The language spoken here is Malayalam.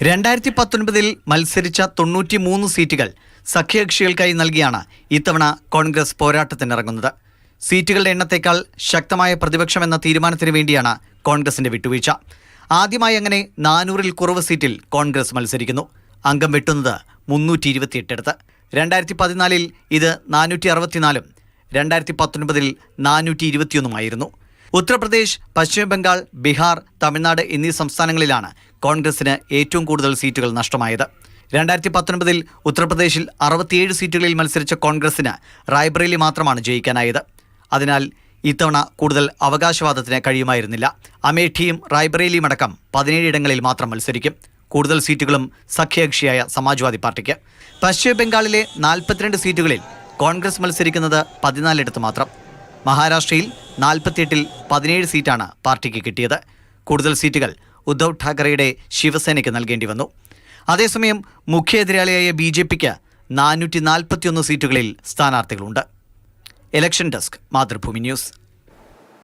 രണ്ടായിരത്തി പത്തൊൻപതിൽ മത്സരിച്ച തൊണ്ണൂറ്റി മൂന്ന് സീറ്റുകൾ സഖ്യകക്ഷികൾക്കായി നൽകിയാണ് ഇത്തവണ കോൺഗ്രസ് പോരാട്ടത്തിനിറങ്ങുന്നത്. സീറ്റുകളുടെ എണ്ണത്തേക്കാൾ ശക്തമായ പ്രതിപക്ഷം എന്ന തീരുമാനത്തിന് വേണ്ടിയാണ് കോൺഗ്രസിന്റെ വിട്ടുവീഴ്ച. ആദ്യമായി അങ്ങനെ നാനൂറിൽ കുറവ് സീറ്റിൽ കോൺഗ്രസ് മത്സരിക്കുന്നു. അംഗം വെട്ടുന്നത് മുന്നൂറ്റി ഇരുപത്തിയെട്ടിടത്ത് രണ്ടായിരത്തി പതിനാലിൽ ഇത് നാനൂറ്റി അറുപത്തിനാലും രണ്ടായിരത്തി പത്തൊൻപതിൽ നാനൂറ്റി ഇരുപത്തിയൊന്നുമായിരുന്നു ഉത്തർപ്രദേശ് പശ്ചിമ ബംഗാൾ ബീഹാർ തമിഴ്നാട് എന്നീ സംസ്ഥാനങ്ങളിലാണ് കോൺഗ്രസിന് ഏറ്റവും കൂടുതൽ സീറ്റുകൾ നഷ്ടമായത്. രണ്ടായിരത്തി പത്തൊൻപതിൽ ഉത്തർപ്രദേശിൽ അറുപത്തിയേഴ് സീറ്റുകളിൽ മത്സരിച്ച കോൺഗ്രസിന് റായ്ബറേലി മാത്രമാണ് ജയിക്കാനായത്. അതിനാൽ ഇത്തവണ കൂടുതൽ അവകാശവാദത്തിന് കഴിയുമായിരുന്നില്ല. അമേഠിയും റായ്ബറേലിയും അടക്കം പതിനേഴ് ഇടങ്ങളിൽ മാത്രം മത്സരിക്കും. കൂടുതൽ സീറ്റുകളും സഖ്യകക്ഷിയായ സമാജ്വാദി പാർട്ടിക്ക്. പശ്ചിമ ബംഗാളിലെ നാൽപ്പത്തിരണ്ട് സീറ്റുകളിൽ കോൺഗ്രസ് മത്സരിക്കുന്നത് പതിനാലിടത്ത് മാത്രം. മഹാരാഷ്ട്രയിൽ നാൽപ്പത്തിയെട്ടിൽ പതിനേഴ് സീറ്റാണ് പാർട്ടിക്ക് കിട്ടിയത്. കൂടുതൽ സീറ്റുകൾ ഉദ്ധവ് ഠാക്കറെയുടെ ശിവസേനയ്ക്ക് നൽകേണ്ടി വന്നു. അതേസമയം മുഖ്യ എതിരാളിയായ ബി ജെ പിക്ക് നാനൂറ്റി നാൽപ്പത്തിയൊന്ന് സീറ്റുകളിൽ സ്ഥാനാർത്ഥികളുണ്ട്. Election desk Mathrubhumi news